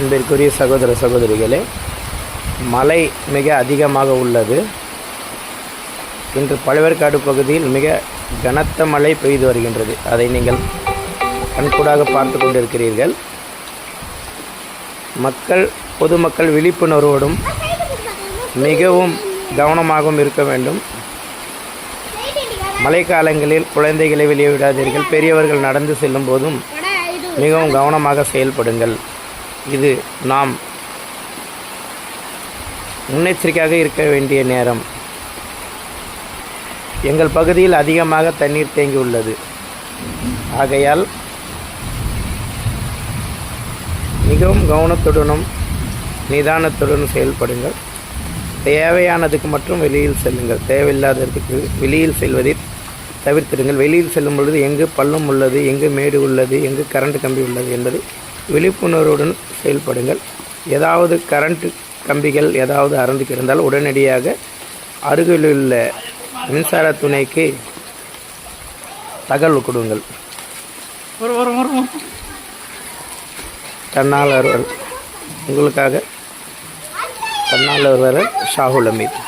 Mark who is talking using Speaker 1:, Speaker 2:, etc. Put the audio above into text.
Speaker 1: அன்பிற்குரிய சகோதர சகோதரிகளே மழை மிக அதிகமாக உள்ளது. இன்று பழவேற்காடு பகுதியில் மிக கனத்த மழை பெய்து வருகின்றது. அதை நீங்கள் கண்கூடாக பார்த்து கொண்டிருக்கிறீர்கள். மக்கள் பொதுமக்கள் விழிப்புணர்வோடும் மிகவும் கவனமாகவும் இருக்க வேண்டும். மழைக்காலங்களில் குழந்தைகளை வெளியே விடாதீர்கள். பெரியவர்கள் நடந்து செல்லும் போதும் மிகவும் கவனமாக செயல்படுங்கள். இது நாம் முன்னெச்சரிக்கையாக இருக்க வேண்டிய நேரம். எங்கள் பகுதியில் அதிகமாக தண்ணீர் தேங்கி உள்ளது. ஆகையால் மிகவும் கவனத்துடனும் நிதானத்துடனும் செயல்படுங்கள். தேவையானதுக்கு மட்டும் வெளியில் செல்லுங்கள். தேவையில்லாததுக்கு வெளியில் செல்வதை தவிர்த்திடுங்கள். வெளியில் செல்லும் பொழுது எங்கு பள்ளம் உள்ளது எங்கு மேடு உள்ளது எங்கு கரண்ட் கம்பி உள்ளது என்பதை விழிப்புணர்வுடன் செயல்படுங்கள். ஏதாவது கரண்ட் கம்பிகள் ஏதாவது அறந்து கிடந்தால் உடனடியாக அருகிலுள்ள மின்சார துணைக்கு தகவல் கொடுங்கள்.
Speaker 2: வரும்
Speaker 1: தன்னாளர்கள் உங்களுக்காக தன்னாளர் ஷாகுல் அமீத்